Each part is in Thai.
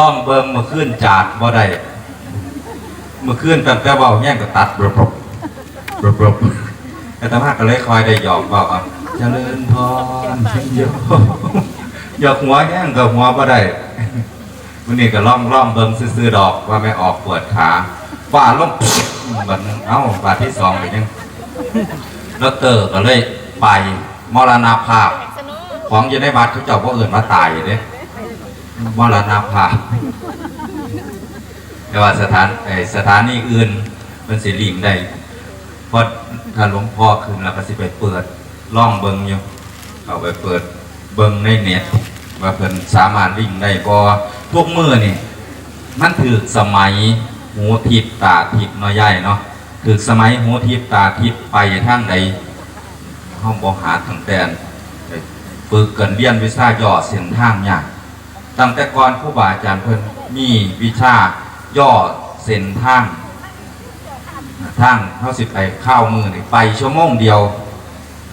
ล่องเบิ่งเมื่อคืนจาดบ่ได้เมื่อคืนตั้งแต่เบาแย่งก็ตัดบรบรบรบแต่ตมาก็เลยคอยได้หยอกเบาเอาเจริญพรโยมหยอกหัวแย่งกับหัวบ่ได้วันนี้ก็ล่องล่องเบิ่งซื่อๆดอกว่าไม่ออกปวดขาฝ่าลงบัดนึงเอ้าบาทที่สองไปยังแล้วเตอร์ก็เลยไปมรณภาพ ของอยู่ในวัดเขาเจ้าว่าเอื่นว่าตายเด้ มรณภาพแต่ว่าสถานสถานีอื่นมันสิลิงได้เพราะถ้าหลวงพ่อขึ้นแล้วก็สิไปเปิดล่องเบิงอยู่เอาไปเปิดเบิงในเน็ตว่าเพิ่นสามารถลิงได้บ่พวกมือนี่มันถือสมัยหูทิพตาทิพย์เนาะย่เนาะถือสมัยหูทิพตาทิพไปทางใดห้องบหาทางแต่นฝึกกันเรียนวิชาย่อเส้นทางยาก ตั้งแต่ก่อนครูบาอาจารย์เพิ่นมีวิชาย่อเส้นทางทางเท่าสิบไปข้าวมือนี่ไปชั่วโมงเดียว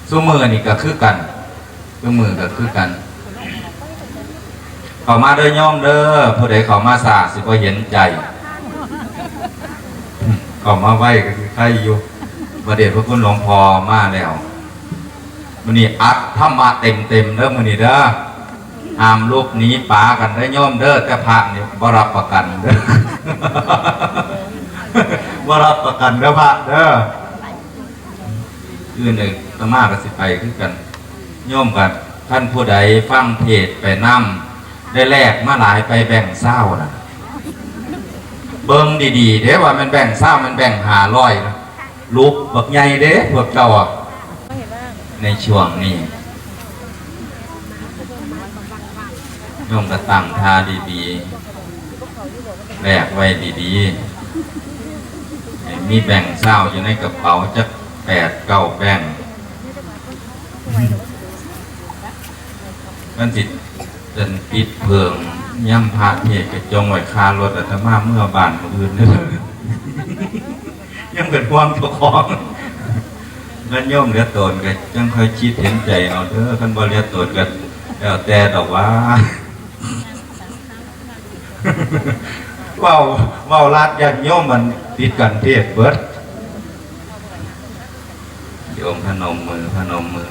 ชั่วมือนี่ก็คือกันชั่วมือก็คือกันเข้ามาเด้อย่อมเด้อผู้ใดเข้ามาสาสิบ่เห็นใจเข้ามาไหว้ก็คือใครอยู่ประเดชพระคุณหลวงพ่อมาแล้วมันนี่อัดธรรมะเต็มเต็มเด้อมันนี่เด้อ หามลูกหนี้ป๋ากันได้อโยมเด้อแต่พระนี่บรับประกันเด้อบรับประกันเด้อพระเด้ออื่นหนึ่งตมาก็สิไปคือกันโยมกันท่านผู้ใดฟังเทศไปนำได้แลกมาหลายไปแบ่งเศร้านะเบิ่งดีๆเด้ว่ามันแบ่งเศร้ามันแบ่งหาร้อยนะลูกบักใหญ่เด้พวกเจ้าในช่วงนี้ โยมก็ตั้งท่าดีๆแลกไว้ดีๆ มีแบ่งเศร้าอยู่ในกระเป๋าจักแปดเก้าแบ่งมันจิตเป็นปิดเพิงย่ำพระเทศกระจงไว้คารถอาตมาเมื่อบานมื้ออื่นนี่ยังเป็นความเจ้าของ มันย่อมเลียตนกันจังค่อยคิดเห็นใจเอาเด้อคันบ่เลียตนกันแล้วแต่ดอกว่าเว้าเว้าลาดยันโยมมันติดกันเทศเบิดโยมพนมมือพนมมือ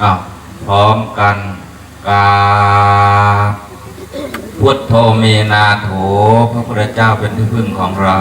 อ้าวพร้อมกันกาพุทโธเมนาโถพระพุทธเจ้าเป็นที่พึ่งของเรา